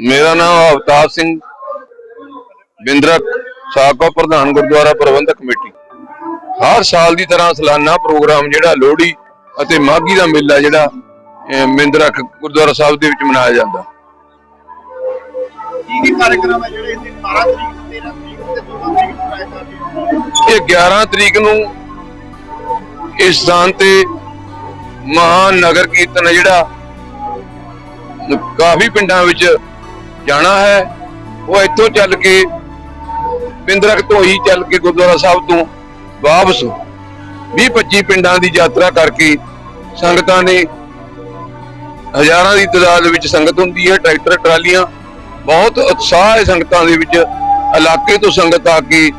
ਮੇਰਾ ਨਾਮ ਅਵਤਾਰ ਸਿੰਘ ਬਿੰਦਰਕ ਸਾਕੋ ਪ੍ਰਧਾਨ ਗੁਰਦੁਆਰਾ ਪ੍ਰਬੰਧਕ ਕਮੇਟੀ। ਹਰ ਸਾਲ ਦੀ ਤਰ੍ਹਾਂ ਸਾਲਾਨਾ ਪ੍ਰੋਗਰਾਮ ਜਿਹੜਾ ਲੋਹੜੀ ਅਤੇ ਮਾਘੀ ਦਾ ਮੇਲਾ ਜਿਹੜਾ ਅਹ, ਬਿੰਦਰਕ ਗੁਰਦੁਆਰਾ ਸਾਹਿਬ ਦੇ ਵਿੱਚ ਮਨਾਇਆ ਜਾਂਦਾ। ਕੀ ਕੀ ਕਾਰਜਕ੍ਰਮ ਹੈ ਜਿਹੜੇ ਇੱਥੇ 12 ਤਰੀਕ ਨੂੰ 13 ਤਰੀਕ ਨੂੰ ਤੇ 14 ਤਰੀਕ ਨੂੰ ਕਰਾਏ ਜਾਂਦੇ ਇਹ 11 ਤਰੀਕ ਨੂੰ ਇਸ ਸਥਾਨ ਤੇ ਮਹਾਨ ਨਗਰ ਕੀਰਤਨ ਜਿਹੜਾ ਕਾਫੀ ਪਿੰਡਾਂ ਵਿੱਚ ਜਾਣਾ ਹੈ ਉਹ ਇੱਥੋਂ ਚੱਲ ਕੇ ਬਿੰਦਰਕ ਤੋਂ ਹੀ ਚੱਲ ਕੇ ਗੁਰਦੁਆਰਾ ਸਾਹਿਬ ਤੋਂ ਵਾਪਸ 20-25 ਪਿੰਡਾਂ ਦੀ ਯਾਤਰਾ ਕਰਕੇ ਸੰਗਤਾਂ ਨੇ ਹਜ਼ਾਰਾਂ ਦੀ ਤਾਦਾਦ ਵਿੱਚ ਸੰਗਤ ਹੁੰਦੀ ਹੈ ਟਰੈਕਟਰ ਟਰਾਲੀਆਂ ਬਹੁਤ ਉਤਸ਼ਾਹ ਹੈ ਸੰਗਤਾਂ ਦੇ ਵਿੱਚ ਇਲਾਕੇ ਤੋਂ ਸੰਗਤ ਆ ਕੇ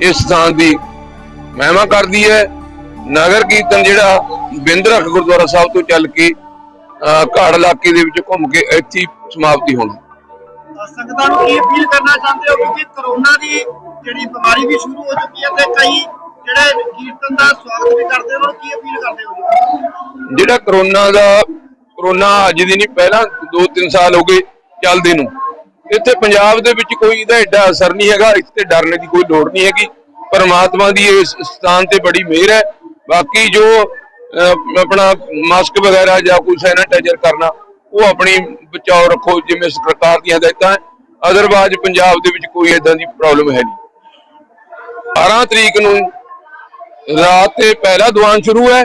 ਇਸ ਸਥਾਨ ਦੀ ਮਹਿਮਾ ਕਰਦੀ ਹੈ। ਨਗਰ ਕੀਰਤਨ ਜਿਹੜਾ ਬਿੰਦਰਖ ਗੁਰਦੁਆਰਾ ਸਾਹਿਬ ਤੋਂ ਚੱਲ ਕੇ ਅਹ, ਘਾੜ ਇਲਾਕੇ ਦੇ ਵਿੱਚ ਘੁੰਮ ਕੇ ਇੱਥੇ ਸਮਾਪਤੀ ਹੋਣੀ। ਸੰਗਤਾਂ ਨੂੰ ਕੀ ਅਪੀਲ ਕਰਨਾ ਚਾਹੁੰਦੇ ਹੋ ਕਿਉਂਕਿ ਕਰੋਨਾ ਦੀ ਜਿਹੜੀ ਬਿਮਾਰੀ ਵੀ ਸ਼ੁਰੂ ਹੋ ਚੁੱਕੀ ਹੈ ਤੇ ਕਈ ਜਿਹੜੇ ਕੀਰਤਨ ਦਾ ਸਵਾਗਤ ਵੀ ਕਰਦੇ ਉਹਨਾਂ ਨੂੰ ਕੀ ਅਪੀਲ ਕਰਦੇ ਹੋ? ਜਿਹੜਾ ਕਰੋਨਾ ਦਾ, ਕਰੋਨਾ ਅੱਜ ਦੀ ਨਹੀਂ, ਪਹਿਲਾਂ 2-3 ਸਾਲ ਹੋ ਗਏ ਚੱਲਦੇ ਨੂੰ। ਇੱਥੇ ਪੰਜਾਬ ਦੇ ਵਿੱਚ ਕੋਈ ਇਹਦਾ ਐਡਾ ਅਸਰ ਨਹੀਂ ਹੈਗਾ, ਇੱਥੇ ਡਰਨੇ ਦੀ ਕੋਈ ਲੋੜ ਨਹੀਂ ਹੈਗੀ। ਪਰਮਾਤਮਾ ਦੀ ਇਸ ਸਥਾਨ ਤੇ ਬੜੀ ਮਿਹਰ ਹੈ। ਬਾਕੀ ਜੋ ਆਪਣਾ ਮਾਸਕ ਵਗੈਰਾ ਜਾਂ ਕੋਈ ਸੈਨੀਟਾਈਜ਼ਰ ਕਰਨਾ ਉਹ ਆਪਣੀ ਬਚਾਓ ਰੱਖੋ, ਜਿਵੇਂ ਸਰਕਾਰ ਦੀਆਂ ਹਦਾਇਤਾਂ ਹੈ ਅਦਰਵਾਇਜ਼ ਪੰਜਾਬ ਦੇ ਵਿੱਚ ਕੋਈ ਏਦਾਂ ਦੀ ਪ੍ਰੋਬਲਮ ਹੈ ਨਹੀਂ। 12 ਤਰੀਕ ਨੂੰ ਰਾਤ ਤੇ ਪਹਿਲਾ ਦੀਵਾਨ ਸ਼ੁਰੂ ਹੈ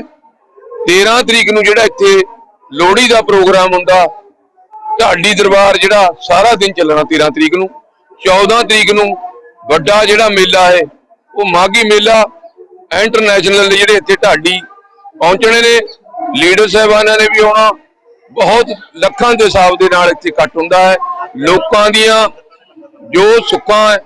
13 ਤਰੀਕ ਨੂੰ ਜਿਹੜਾ ਇੱਥੇ ਲੋਹੜੀ ਦਾ ਪ੍ਰੋਗਰਾਮ ਹੁੰਦਾ, ਢਾਡੀ ਦਰਬਾਰ ਜਿਹੜਾ ਸਾਰਾ ਦਿਨ ਚੱਲਣਾ 13 ਤਰੀਕ ਨੂੰ। 14 ਤਰੀਕ ਨੂੰ ਵੱਡਾ ਜਿਹੜਾ ਮੇਲਾ ਹੈ, ਉਹ ਮਾਘੀ ਮੇਲਾ ਇੰਟਰਨੈਸ਼ਨਲ ਜਿਹੜੇ ਇੱਥੇ ਢਾਡੀ ਪਹੁੰਚਣੇ ਨੇ ਲੀਡਰ ਸਾਹਿਬਾਨਾਂ ਨੇ ਵੀ ਆਉਣਾ ਬਹੁਤ ਲੱਖਾਂ ਦੇ ਹਿਸਾਬ ਦੇ ਨਾਲ ਇੱਥੇ ਇਕੱਠ ਹੁੰਦਾ ਹੈ। ਲੋਕਾਂ ਦੀਆਂ ਜੋ ਸੁੱਖਾਂ ਹੈ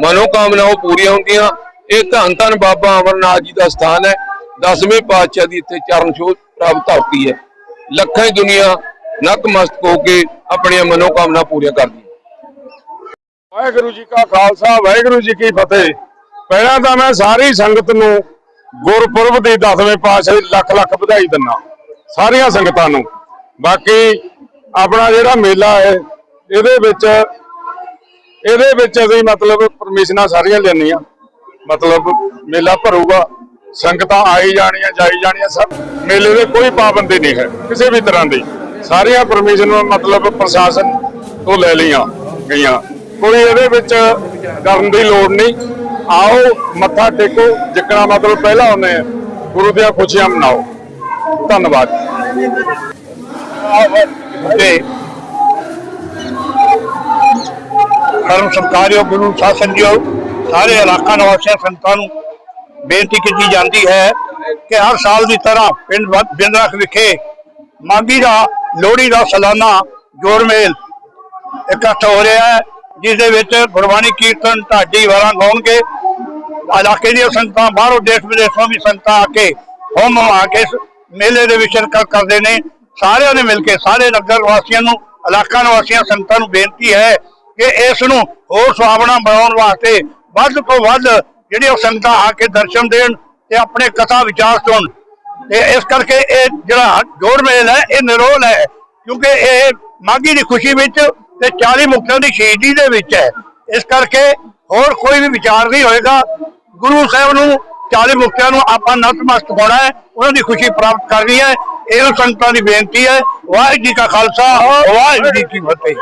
ਮਨੋਕਾਮਨਾ ਉਹ ਪੂਰੀਆਂ ਹੁੰਦੀਆਂ। ਇਹ ਧੰਨ ਧੰਨ ਬਾਬਾ ਅਮਰਨਾਥ ਜੀ ਦਾ ਸਥਾਨ ਹੈ। ਦਸਵੇਂ ਪਾਤਸ਼ਾਹ ਦੀ ਇੱਥੇ ਚਰਨ ਛੋਹ ਪ੍ਰਾਪਤ ਧਰਤੀ ਹੈ। ਲੱਖਾਂ ਹੀ ਦੁਨੀਆ ਨਤਮਸਤਕ ਹੋ ਕੇ ਆਪਣੀਆਂ ਮਨੋਕਾਮਨਾ ਪੂਰੀਆਂ ਕਰਦੀ ਵਾਹਿਗੁਰੂ ਜੀ ਕਾ ਖਾਲਸਾ, ਵਾਹਿਗੁਰੂ ਜੀ ਕੀ ਫਤਿਹ। ਪਹਿਲਾਂ ਤਾਂ ਮੈਂ ਸਾਰੀ ਸੰਗਤ ਨੂੰ ਗੁਰਪੁਰਬ ਦੀ 10ਵੇਂ ਪਾਤਸ਼ਾਹ ਦੀ ਲੱਖ ਲੱਖ ਵਧਾਈ ਦਿੰਨਾ ਸਾਰੀਆਂ ਸੰਗਤਾਂ ਨੂੰ। ਬਾਕੀ ਆਪਣਾ ਜਿਹੜਾ ਮੇਲਾ ਹੈ, ਇਹਦੇ ਵਿੱਚ ਇਹਦੇ ਵਿੱਚ ਅਸੀਂ ਮਤਲਬ ਪਰਮਿਸ਼ਨਾਂ ਸਾਰੀਆਂ ਲੈਣੀਆਂ ਮਤਲਬ ਮੇਲਾ ਭਰੂਗਾ, ਸੰਗਤਾਂ ਆਈ ਜਾਣੀਆਂ, ਜਾਈ ਜਾਣੀਆਂ, ਸਭ ਮੇਲੇ ਦੇ ਕੋਈ ਪਾਬੰਦੀ ਨਹੀਂ ਹੈ, ਕਿਸੇ ਵੀ ਤਰ੍ਹਾਂ ਦੀ। ਸਾਰੀਆਂ ਪਰਮਿਸ਼ਨ ਮਤਲਬ ਪ੍ਰਸ਼ਾਸਨ ਤੋਂ ਲੈ ਲਈਆਂ ਗਈਆਂ। ਕੋਈ ਇਹਦੇ ਵਿੱਚ ਕਰਨ ਦੀ ਲੋੜ ਨਹੀਂ। ਆਓ, ਮੱਥਾ ਟੇਕੋ, ਜਿੱਕਣਾ ਮਤਲਬ ਪਹਿਲਾਂ ਉਹਨੇ ਗੁਰੂ ਦੀਆਂ ਖੁਸ਼ੀਆਂ ਮਨਾਓ। ਧੰਨਵਾਦ। ਤੇ ਧਰਮ ਸਤਿਕਾਰਯੋਗ ਗੁਰੂ ਸ਼ਾਸਨਯੋਗ ਸਾਰੇ ਇਲਾਕਾ ਨਿਵਾਸੀਆਂ ਸੰਤਾਂ ਨੂੰ ਬੇਨਤੀ ਕੀਤੀ ਜਾਂਦੀ ਹੈ ਕਿ ਹਰ ਸਾਲ ਦੀ ਤਰ੍ਹਾਂ ਪਿੰਡ ਬਿੰਦਰਖ ਵਿਖੇ ਮਾਘੀ ਦਾ, ਲੋਹੜੀ ਦਾ ਸਾਲਾਨਾ ਜੋੜ ਮੇਲ ਇਕੱਠ ਹੋ ਰਿਹਾ ਹੈ, ਜਿਸ ਦੇ ਵਿੱਚ ਗੁਰਬਾਣੀ ਕੀਰਤਨ, ਢਾਡੀ ਵਾਰਾਂ ਗਾਉਣਗੇ। ਇਲਾਕੇ ਦੀਆਂ ਸੰਗਤਾਂ ਬਾਹਰੋਂ ਦੇਸ਼ ਵਿਦੇਸ਼ੋਂ ਵੀ ਸੰਗਤਾਂ ਆ ਕੇ ਹੋਮ ਆ ਕੇ ਮੇਲੇ ਦੇ ਵਿੱਚ ਸ਼ਿਰਕਤ ਕਰਦੇ ਨੇ। ਸਾਰਿਆਂ ਨੇ ਮਿਲ ਕੇ, ਸਾਰੇ ਨਗਰ ਵਾਸੀਆਂ ਨੂੰ, ਇਲਾਕਾ ਨਿਵਾਸੀਆਂ, ਸੰਗਤਾਂ ਨੂੰ ਬੇਨਤੀ ਹੈ ਕਿ ਇਸ ਨੂੰ ਹੋਰ ਸੁਹਾਵਣਾ ਬਣਾਉਣ ਵਾਸਤੇ ਵੱਧ ਤੋਂ ਵੱਧ ਜਿਹੜੀ ਉਹ ਸੰਗਤਾਂ ਆ ਕੇ ਦਰਸ਼ਨ ਦੇਣ ਤੇ ਆਪਣੇ ਕਥਾ ਵਿਚਾਰ ਸੁਣ ਤੇ ਇਸ ਕਰਕੇ ਇਹ ਜਿਹੜਾ ਜੋੜ ਮੇਲ ਹੈ, ਇਹ ਨਿਰੋਲ ਹੈ, ਕਿਉਂਕਿ ਇਹ ਮਾਘੀ ਦੀ ਖੁਸ਼ੀ ਵਿੱਚ ਤੇ 40 ਮੁਕਤਾਂ ਦੀ ਸ਼ਹੀਦੀ ਦੇ ਵਿੱਚ ਹੈ। ਇਸ ਕਰਕੇ ਹੋਰ ਕੋਈ ਵੀ ਵਿਚਾਰ ਨਹੀਂ ਹੋਏਗਾ। ਗੁਰੂ ਸਾਹਿਬ ਨੂੰ 40 ਮੁਕਤਿਆਂ ਨੂੰ ਆਪਾਂ ਨਤਮਸਤਕ ਹੋਣਾ ਹੈ, ਉਹਨਾਂ ਦੀ ਖੁਸ਼ੀ ਪ੍ਰਾਪਤ ਕਰਨੀ ਹੈ। ਇਹ ਸੰਗਤਾਂ ਦੀ ਬੇਨਤੀ ਹੈ, ਵਾਹਿਗੁਰੂ ਜੀ ਕਾ ਖਾਲਸਾ, ਵਾਹਿਗੁਰੂ ਜੀ ਕੀ ਫਤਿਹ।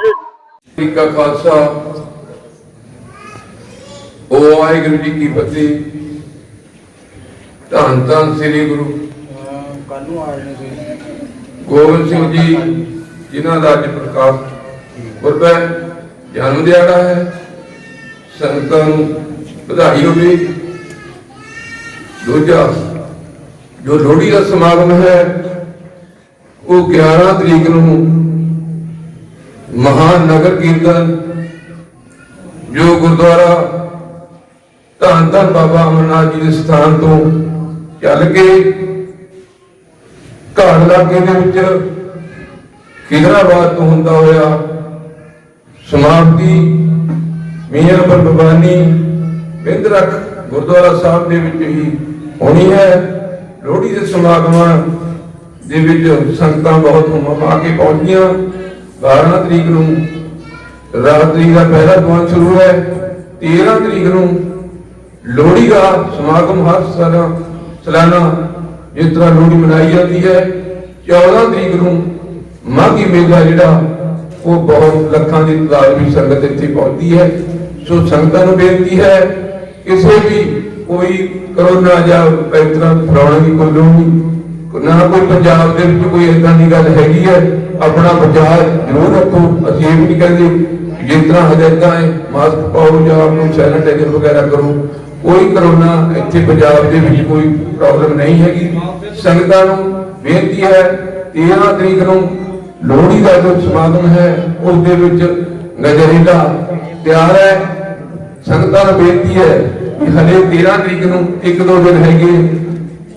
ਜੀ ਕਾ ਖਾਲਸਾ ਵਾਹਿਗੁਰੂ ਜੀ ਕੀ ਫਤਿਹ। ਧੰਨ ਧੰਨ ਸ੍ਰੀ ਗੁਰੂ ਗੋਬਿੰਦ ਸਿੰਘ ਜੀ, ਜਿਨ੍ਹਾਂ ਦਾ ਅੱਜ ਪ੍ਰਕਾਸ਼ ਪੁਰਬ ਹੈ, ਜਨਮ ਦਿਹਾੜਾ ਹੈ। ਸੰਗਤਾਂ ਨੂੰ ਵਧਾਈ ਹੋਵੇ। ਦੂਜਾ, ਜੋ ਲੋਹੜੀ ਦਾ ਸਮਾਗਮ ਹੈ ਉਹ 11 ਤਰੀਕ ਨੂੰ ਮਹਾਨ ਨਗਰ ਕੀਰਤਨ, ਜੋ ਗੁਰਦੁਆਰਾ ਧੰਨ ਧੰਨ ਬਾਬਾ ਅਮਰਨਾਥ ਜੀ ਦੇ ਸਥਾਨ ਤੋਂ ਚੱਲ ਕੇ ਘਾਟ ਇਲਾਕੇ ਦੇ ਵਿੱਚ ਖਿਦਰਾਬਾਦ ਤੋਂ ਹੁੰਦਾ ਹੋਇਆ ਸਮਾਪਤੀ ਮੀਆਂ ਪਰ ਬਬਾਨੀ ਬਿੰਦਰਖ ਗੁਰਦੁਆਰਾ ਸਾਹਿਬ ਦੇ ਵਿੱਚ ਹੀ ਹੋਣੀ ਹੈ। ਲੋਹੜੀ ਦੇ ਸਮਾਗਮਾਂ ਦੇ ਵਿੱਚ ਸੰਗਤਾਂ ਬਹੁਤ ਹੁਮਾ ਕੇ ਪਹੁੰਚੀਆਂ। 12 ਤਰੀਕ ਨੂੰ ਰਾਤਰੀ ਦਾ ਪਹਿਲਾ ਦੀਵਾਨ ਸ਼ੁਰੂ ਹੈ 13 ਤਰੀਕ ਨੂੰ ਲੋਹੜੀ ਦਾ ਸਮਾਗਮ ਹਰ ਸਾਲ ਸਾਲਾਨਾ ਜਿਸ ਤਰ੍ਹਾਂ ਲੋਹੜੀ ਮਨਾਈ ਜਾਂਦੀ ਹੈ। 14 ਤਰੀਕ ਨੂੰ ਮਾਘੀ ਮੇਲਾ ਜਿਹੜਾ, ਉਹ ਬਹੁਤ ਲੱਖਾਂ ਦੀ ਤਾਦਾਦ ਵਿੱਚ ਸੰਗਤ ਇੱਥੇ ਪਹੁੰਚਦੀ ਹੈ। ਸੋ ਸੰਗਤਾਂ ਨੂੰ ਬੇਨਤੀ ਹੈ, ਕਿਸੇ ਵੀ ਕੋਈ ਕਰੋਨਾ ਜਾਂ ਇਸ ਤਰ੍ਹਾਂ ਫਲਾਉਣ ਦੀ ਕੋਈ ਲੋੜ ਨਹੀਂ। ਨਾ ਕੋਈ ਪੰਜਾਬ ਦੇ ਵਿੱਚ ਕੋਈ ਇਦਾਂ ਦੀ ਗੱਲ ਹੈਗੀ ਹੈ? ਆਪਣਾ ਬਚਾਅ ਜ਼ਰੂਰ ਰੱਖੋ। ਅਸੀਂ ਇਹ ਵੀ ਨਹੀਂ ਕਹਿੰਦੇ ਜਿਸ ਤਰ੍ਹਾਂ ਹਦਾਇਤਾਂ ਹੈ ਮਾਸਕ ਪਾਓ ਜਾਂ ਕੋਈ ਸੈਨੀਟਾਈਜ਼ਰ ਵਗੈਰਾ ਕਰੋ। ਕੋਈ ਕਰੋਨਾ ਇੱਥੇ ਪੰਜਾਬ ਦੇ ਵਿੱਚ ਕੋਈ ਪ੍ਰੋਬਲਮ ਨਹੀਂ ਹੈਗੀ। ਸੰਗਤਾਂ ਨੂੰ ਬੇਨਤੀ ਹੈ 13 ਤਰੀਕ ਨੂੰ ਲੋਹੜੀ ਦਾ ਜੋ ਸਮਾਗਮ ਹੈ, ਉਸ ਦੇ ਵਿੱਚ ਨਜ਼ਰੀਲਾ ਤਿਆਰ ਹੈ। ਸੰਗਤਾਂ ਨੂੰ ਬੇਨਤੀ ਹੈ ਕਿ ਹਲੇ 13 ਤਰੀਕ ਨੂੰ ਇੱਕ ਦੋ ਦਿਨ ਹੈਗੇ।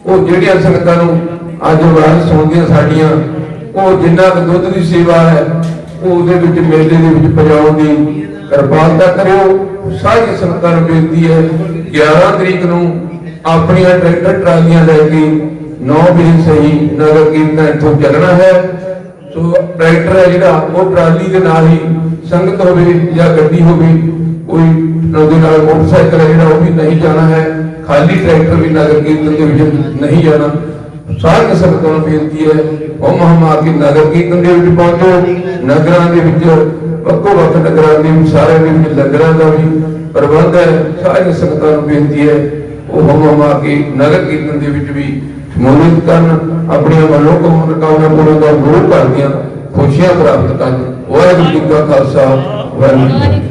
ਉਹ ਜਿਹੜੀਆਂ ਸੰਗਤਾਂ ਨੂੰ ਅੱਜ ਵਾਰ ਸੁਣਦੀਆਂ ਸਾਡੀਆਂ, ਉਹ ਜਿੰਨਾ ਕੁ ਦੁੱਧ ਦੀ ਸੇਵਾ ਹੈ, ਉਹ ਉਹਦੇ ਵਿੱਚ ਮੇਲੇ ਦੇ ਵਿੱਚ ਪਜਾਉਣ ਦੀ ਕਿਰਪਾਲਤਾ ਕਰਿਓ। ਸਾਰੀ ਸੰਗਤਾਂ ਨੂੰ ਬੇਨਤੀ ਹੈ 11 ਤਰੀਕ ਨੂੰ ਆਪਣੀਆਂ ਟਰੈਕਟਰ ਟਰਾਲੀਆਂ ਲੈ ਕੇ 9 ਵਜੇ ਸਹੀ ਨਗਰ ਕੀਰਤਨ ਇੱਥੋਂ ਚੱਲਣਾ ਹੈ। ਸੋ ਟਰੈਕਟਰ ਹੈ ਜਿਹੜਾ, ਉਹ ਟਰਾਲੀ ਦੇ ਨਾਲ ਹੀ ਸੰਗਤ ਹੋਵੇ ਜਾਂ ਗੱਡੀ ਹੋਵੇ, ਕੋਈ ਉਹਦੇ ਨਾਲ ਮੋਟਰਸਾਈਕਲ ਹੈ ਜਿਹੜਾ, ਉਹ ਵੀ ਨਹੀਂ ਜਾਣਾ ਹੈ। ਖਾਲੀ ਟਰੈਕਟਰ ਵੀ ਨਗਰ ਕੀਰਤਨ ਦੇ ਵਿੱਚ ਨਹੀਂ ਜਾਣਾ। ਸਾਰੀਆਂ ਸੰਗਤਾਂ ਨੂੰ ਬੇਨਤੀ ਹੈ? ਉਹ ਮਹਾਮਾਰ ਨਗਰ ਕੀਰਤਨ ਦੇ ਵਿੱਚ ਪਹੁੰਚੋ। ਨਗਰਾਂ ਦੇ ਵਿੱਚ, ਵੱਖੋ ਵੱਖ ਨਗਰਾਂ ਦੇ ਵਿੱਚ, ਸਾਰਿਆਂ ਦੇ ਵਿੱਚ ਲੰਗਰਾਂ ਦਾ ਵੀ ਪ੍ਰਬੰਧ ਹੈ। ਸਾਰੀਆਂ ਸੰਗਤਾਂ ਨੂੰ ਬੇਨਤੀ ਹੈ, ਉਹ ਮਹਾਮਾਰ ਕੇ ਨਗਰ ਕੀਰਤਨ ਦੇ ਵਿੱਚ ਵੀ ਸ਼ਮੂਲੀਅਤ ਕਰਨ, ਆਪਣੀਆਂ ਮਨੋਂ ਕਾਮਨਾ ਪੂਰਨ ਦਾ ਗੁਰੂ ਘਰ ਦੀਆਂ ਖੁਸ਼ੀਆਂ ਪ੍ਰਾਪਤ ਕਰਨ। ਵਾਹਿਗੁਰੂ ਜੀ ਕਾ ਖਾਲਸਾ, ਵਾਹਿਗੁਰੂ ਜੀ